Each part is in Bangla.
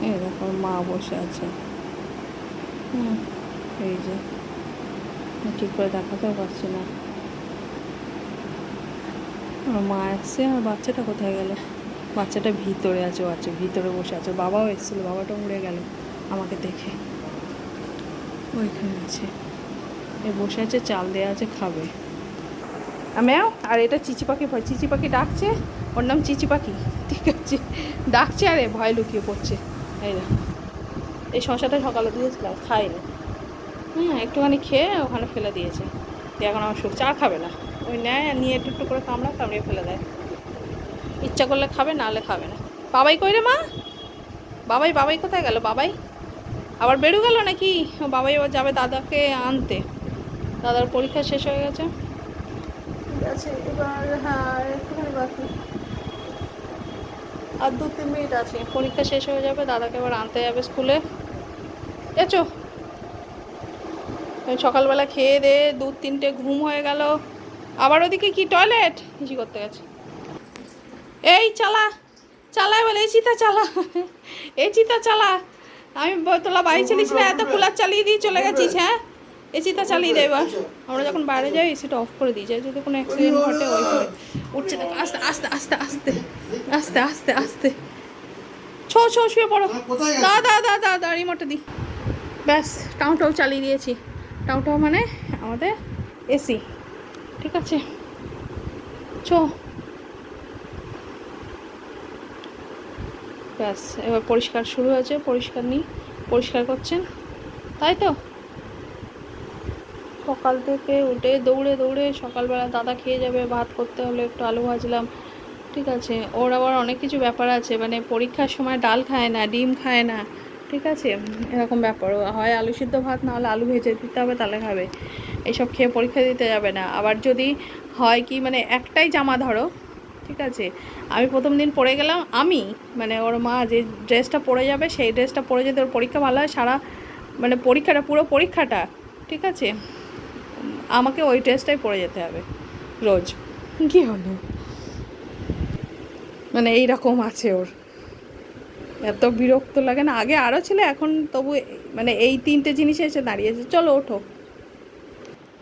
দেখো মা বসে আছে। হুম, এই যে। ঠিক করে দেখাতেও পারছি না। আমার মা এসছে আর বাচ্চাটা কোথায় গেল? বাচ্চাটা ভিতরে আছে বাচ্চা ভিতরে বসে আছে। বাবাও এসেছিল, বাবাটা উড়ে গেল আমাকে দেখে। ওইখানে আছে। এ বসে আছে, চাল দেওয়া আছে, খাবে। আমিও আর এটা চিচি পাখি ভয়, চিচি পাখি ডাকছে? ওর নাম চিচি পাখি। ঠিক আছে। ডাকছে, আরে ভয় লুকিয়ে পড়ছে। এই এই শশাটা সকালে দিয়েছিলাম, খাইনি। হুম, একটুখানি খেয়ে ওখানে ফেলে দিয়েছে। দিয়ে এখন আমার সুখ চা খাবে না। ওই নেয় নিয়ে একটু একটু করে কামড়া কামড়িয়ে ফেলে দেয়। ইচ্ছা করলে খাবে না হলে খাবে না। বাবাই কই রে মা? বাবাই বাবাই কোথায় গেল? বাবাই? আবার বেরু গেল নাকি? বাবাই আবার যাবে দাদাকে আনতে। দাদার পরীক্ষা শেষ হয়ে গেছে। ঠিক আছে, এবার হ্যাঁ একটুখানি বাকি। আর দু, তিন মিনিট আছে। পরীক্ষা শেষ হয়ে যাবে, দাদাকে এবার আনতে যাবে স্কুলে। এচো। সকালবেলা খেয়ে দে, দু, তিনটে ঘুম হয়ে গেল। আবার ওদিকে কি টয়লেট? হিসি করতে গেছে। এই চালা চালা বলে, এই চিতা চালা। এই চিতা চালা। আমি তোলা বাড়ি চালিয়েছি না এত কুলার চালিয়ে দিয়ে চলে গেছিস হ্যাঁ? চিতা চালিয়ে দে এবার। আমরা যখন বাইরে যাই এসিটা অফ করে দিই। যাই যদি কোনো অ্যাক্সিডেন্ট ঘটে, ওই করে। উঠছে দেখো আস্তে আস্তে আস্তে আস্তে আস্তে আস্তে আস্তে। ছো ছো শুয়ে পড়ো। দা দা দা দা দা রিমোটে দি। ব্যাস টাউটাও চালিয়ে দিয়েছি। টাউটাও মানে আমাদের এসি ঠিক আছে? চো ব্যাস এবার পরিষ্কার শুরু হয়েছে পরিষ্কার নিই পরিষ্কার করছেন। তাই তো? সকাল থেকে উঠে দৌড়ে দৌড়ে সকালবেলা দাদা খেয়ে যাবে, ভাত করতে হলে একটু আলু ভাজলাম। ঠিক আছে, ওর আবার অনেক কিছু ব্যাপার আছে মানে পরীক্ষার সময় ডাল খায় না, ডিম খায় না। ঠিক আছে, এরকম ব্যাপার, হয় আলু সিদ্ধ ভাত না হলে আলু ভেজে দিতে হবে, তাহলে খাবে। এইসব খেয়ে পরীক্ষা দিতে যাবে না। আবার যদি হয় কি মানে একটাই জামা ধরো, ঠিক আছে, আমি প্রথম দিন পরে গেলাম, আমি মানে ওর মা যে ড্রেসটা পরে যাবে, সেই ড্রেসটা পরে যদি ওর পরীক্ষা ভালো হয়, সারা মানে পরীক্ষাটা, পুরো পরীক্ষাটা, ঠিক আছে আমাকে ওই ড্রেসটাই পরে যেতে হবে রোজ। কী হলো? মানে এই রকম আছে ওর। এত বিরক্ত লাগে না। আগে আরও ছিল এখন তবু মানে এই তিনটে জিনিস এসে দাঁড়িয়েছে চলো ওঠো।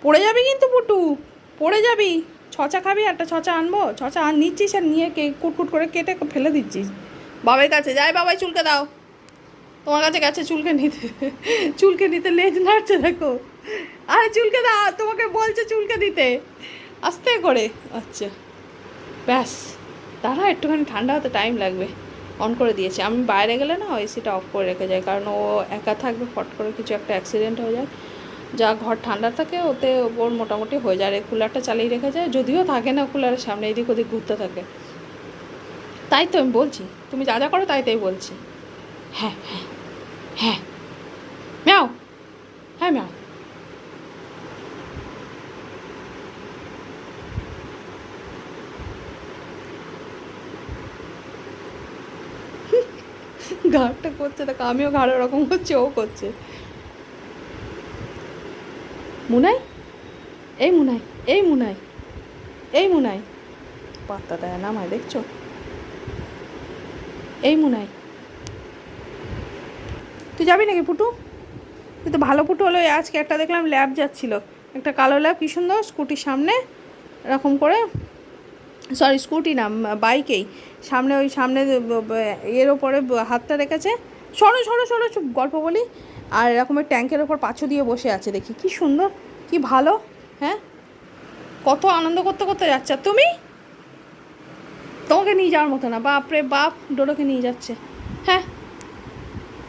পড়ে যাবি কিন্তু পুটু পড়ে যাবি। ছচা খাবি একটা ছচা আনব। ছচা আন নিচ্ছিস আর নিয়ে কে কুটকুট করে কেটে ফেলে দিচ্ছিস। বাবার কাছে যাই বাবাই চুলকে দাও। তোমার কাছে গেছে চুলকে নিতে। চুলকে নিতে লেজ নাড়ছে দেখো। আরে চুলকে দাও তোমাকে বলছে চুলকে দিতে। আস্তে করে। আচ্ছা। ব্যাস। দাঁড়া, একটুখানি ঠান্ডা হতে টাইম লাগবে। অন করে দিয়েছে। আমি বাইরে গেলে না এসিটা অফ করে রেখে যায় কারণ ও একা থাকবে, ফট করে কিছু একটা অ্যাক্সিডেন্ট হয়ে যায় যা ঘর ঠান্ডা থাকে, ওতে ওর মোটামুটি হয়ে যায়। আর কুলারটা চালিয়ে রেখে যায়। যদিও থাকে না কুলারের সামনে, এদিক ওদিক ঘুরতে থাকে। তাই তো আমি বলছি। তুমি যা যা করো, তাই তাই বলছি। হ্যাঁ হ্যাঁ হ্যাঁ। ম্যাও। হ্যাঁ ম্যাও। ঘাড়টা করছে, দেখো, আমিও ঘাড় ওরকম করছি, ও করছে। মুনাই? এই মুনাই এই মুনাই এই মুনাই। পাত্তা দেয় না আমায়, দেখছ? এই মুনাই। তুই যাবি নাকি পুটু তুই তো ভালো পুটু হলো আজকে একটা দেখলাম ল্যাব যাচ্ছিল। একটা কালো ল্যাব, কি সুন্দর, স্কুটির সামনে, এরকম করে। সরি, স্কুটি না বাইকেই। সামনে ওই সামনে এর ওপরে হাতটা রেখেছে। সরো সরো সরো গল্প বলি। আর এরকমের ট্যাঙ্কের ওপর পাঁচু দিয়ে বসে আছে, দেখি। কি সুন্দর, কি ভালো হ্যাঁ? কত আনন্দ করতে করতে যাচ্ছে। তুমি? তোমাকে নিয়ে যাওয়ার মতো না। বাপরে বাপ, ডোডোকে নিয়ে যাচ্ছে। হ্যাঁ?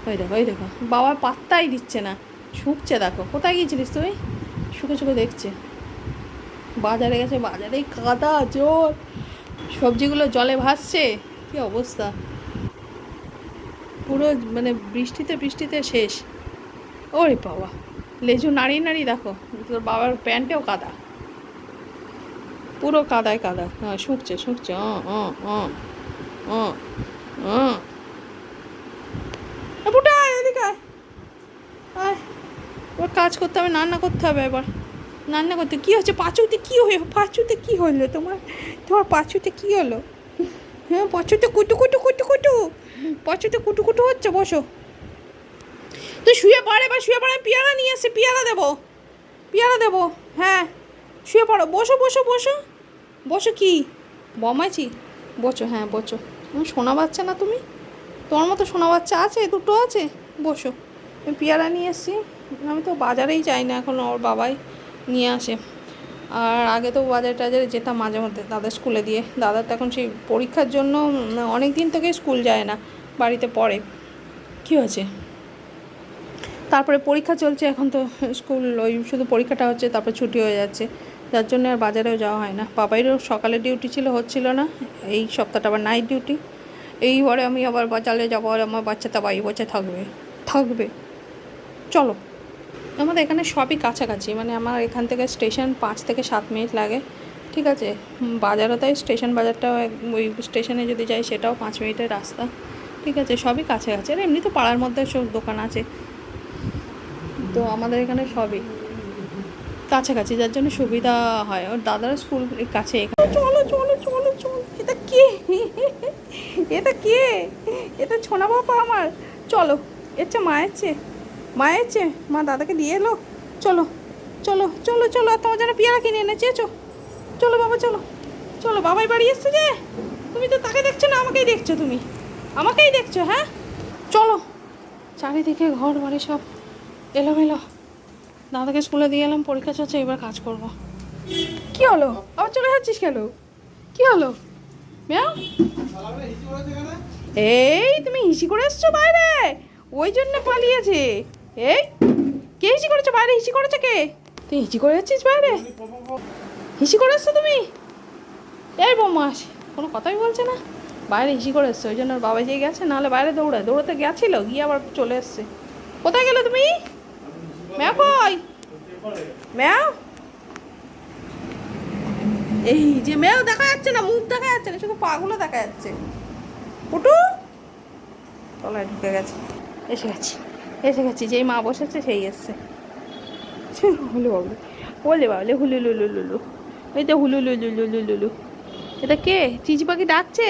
ওই দেখো ওই দেখো। বাবা পাত্তাই দিচ্ছে না। শুকছে, দেখো। কোথায় গিয়েছিলিস তুই? শুকে শুকে দেখছে। বাজারে গেছে, বাজারেই কাদা জোর সবজিগুলো জলে ভাসছে, কি অবস্থা? পুরো মানে বৃষ্টিতে বৃষ্টিতে শেষ। ওরে বাবা, লেজু নাড়িয়ে নাড়িয়ে দেখো, তোর বাবার প্যান্টেও কাদা। পুরো কাদায় কাদা হ্যাঁ শুকছে শুকছে বুটা এবার কাজ করতে হবে, রান্না করতে হবে এবার। রান্না করতে, কী হচ্ছে পাঁচুতে কী হয়ে, পাঁচুতে কী হলো তোমার? তোমার পাঁচুতে কী হলো? হ্যাঁ পাঁচুতে কুটু কুটু কুটু কুটু, পচুতে কুটু কুটু হচ্ছে, বসো। তুই শুয়ে পড়ে বা শুয়ে পড়ে পেয়ারা নিয়ে এসে পেয়ারা দেবো পেয়ারা দেবো হ্যাঁ শুয়ে পড়ো, বসো বসো বসো। বসো কি? বমাইছি? বসো হ্যাঁ বসো। তুমি শোনা বাচ্চা না তুমি? তোমার মতো শোনা বাচ্চা আছে, দুটো আছে, বসো। আমি পেয়ারা নিয়ে এসেছি, আমি তো বাজারেই যাই না এখন, ওর বাবাই। নিয়ে আসে। আর আগে তো বাজার টাজারে যেতাম মাঝে মধ্যে দাদা স্কুলে দিয়ে। দাদা তো এখন সেই পরীক্ষার জন্য অনেক দিন থেকে স্কুল যায় না, বাড়িতে পড়ে। কী হয়েছে? তারপরে পরীক্ষা চলছে, এখন তো স্কুল ওই শুধু পরীক্ষাটা হচ্ছে, তারপরে ছুটি হয়ে যাচ্ছে। যার জন্য আর বাজারেও যাওয়া হয় না। বাবাইরও সকালে ডিউটি ছিল, হচ্ছিল না। এই সপ্তাহটা আবার নাইট ডিউটি এইবারে আমি আবার বাজারে যাব আর আমার বাচ্চাটা বাড়ি বসে থাকবে। থাকবে। চলো। আমাদের এখানে সবই কাছাকাছি মানে আমার এখান থেকে স্টেশন পাঁচ থেকে সাত মিনিট লাগে, ঠিক আছে? বাজারও তাই, স্টেশন বাজারটাও ওই স্টেশনে যদি যাই সেটাও পাঁচ মিনিটের রাস্তা, ঠিক আছে? সবই কাছাকাছি, আর এমনি তো পাড়ার মধ্যে সব দোকান আছে। তো আমাদের এখানে সবই কাছাকাছি, যার জন্য সুবিধা হয়। ওর দাদারা স্কুল কাছে এখানে। চলো চলো চলো চলো, এটা কে? এটা কে? এটা ছোনা বাবা আমার। চলো, এর চেয়ে মায়ের চেয়ে। মায়ের চেয়ে মা দাদাকে দিয়ে এলো? চলো চলো চলো চলো, আর তোমার জন্য পেয়ারা কিনে এনেছে চো চলো বাবা, চলো চলো, বাবাই বাড়ি এসছে যে? তুমি তো তাকে দেখছ না, আমাকেই দেখছ তুমি। আমাকেই দেখছ হ্যাঁ? চলো, চারিদিকে ঘর বাড়ি সব এলো এলোমেলো। দাদাকে স্কুলে দিয়ে এলাম, পরীক্ষা চলছে, এবার কাজ করব। কি হলো? আবার চলে যাচ্ছিস কেন? কি হলো? ম্যাও এই, তুমি হিসি করে এসছো বাইরে? ওই জন্য পালিয়েছে। এই, কে হিসি করেছ বাইরে? হিসি করেছে কে? তুই হিসি করে যাচ্ছিস বাইরে? হিসি করে এসছো তুমি? এই বোমাস কোনো কথাই বলছে না। বাইরে হিসি করে এসছো, ওই জন্য ওর বাবা যেয়ে গেছে, নাহলে বাইরে দৌড়ায়। দৌড়াতে গেছিল, গিয়ে আবার চলে এসছে। কোথায় গেলে তুমি? ম্যাও কই? ম্যাও? এই যে ম্যাও দেখা যাচ্ছে না, মুখ দেখা যাচ্ছে না, শুধু পাগুলো দেখা যাচ্ছে। পুটু? তলায় ঢুকে গেছে। এসে গেছি। এসে গেছি, যেই মা বসেছে সেই এসছে। হুলু বাবু বলে বাবলে হুলু লুলু লুলু ওই তো হুলু লুলু লুলু লুলু এটা কে? চিচি পাখি ডাকছে?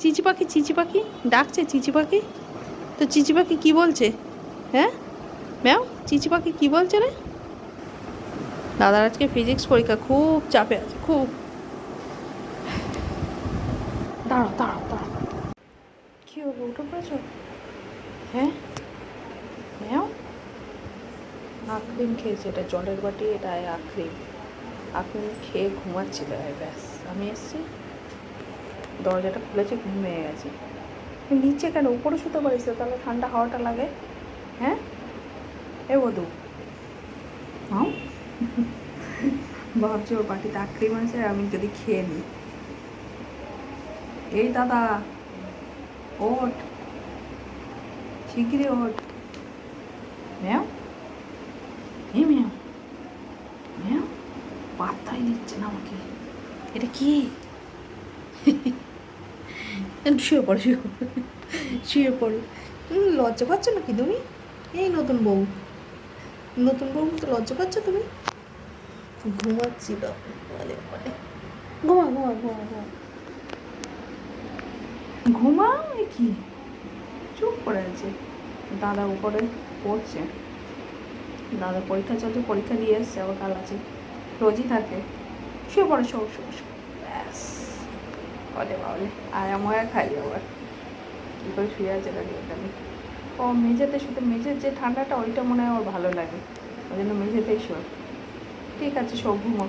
চিচি পাখি চিচি পাখি ডাকছে চিচি পাখি তো চিচি পাখি কী বলছে? হ্যাঁ? ম্যাম চিচি পাখি কী বলছে রে? দাদার আজকে ফিজিক্স পরীক্ষা খুব চাপে আছে, খুব। দাঁড়াও দাঁড়াও দাঁড়াও। কী হলো উঠে হ্যাঁ ম্যাও আখরিম খেয়েছে, এটা জলের বাটি, এটা আখরিম আখরিম খেয়ে ঘুমাচ্ছিল ব্যাস। আমি এসছি, দরজাটা খুলেছে, ঘুমিয়ে গেছে। নিচে কেন? উপরে শুতে পারিস তাহলে ঠান্ডা হাওয়াটা লাগে। হ্যাঁ? এ বধু। হাও ভাবছি ওর বাটিতে আক্রিম আছে, আমি যদি খেয়ে নিই। এই দাদা, ওঠ। শিগগিরি ওঠ। ম্যাও এই ম্যাও ম্যাও পাত্তাই দিচ্ছে না আমাকে। এটা কি? শুয়ে পড়ো শুয়ে শুয়ে পড়ো। লজ্জা পাচ্ছ নাকি তুমি? এই নতুন বউ। নতুন বউ তো লজ্জা পাচ্ছ তুমি? ঘুমাচ্ছিল মানে মানে। ঘুমা ঘুমা ঘুমা ঘুমা। ঘুমা? কি? চুপ করে আছে। দাদা উপরে পড়ছে। দাদা পরীক্ষা চলছে পরীক্ষা দিয়ে এসছে, আবার কাল আছে। রোজই থাকে। শুয়ে পড়ে, শো শো ব্যাস। বলে বাবলে আর আমার খাই আবার। কী করে শুয়ে আছে দাঁড়িয়ে ওখানে ও, মেঝেতে শুধু, মেঝের যে ঠান্ডাটা, ওইটা মনে হয় ওর ভালো লাগে। ওই জন্য মেঝেতেই শোয়। ঠিক আছে সব ঘুমো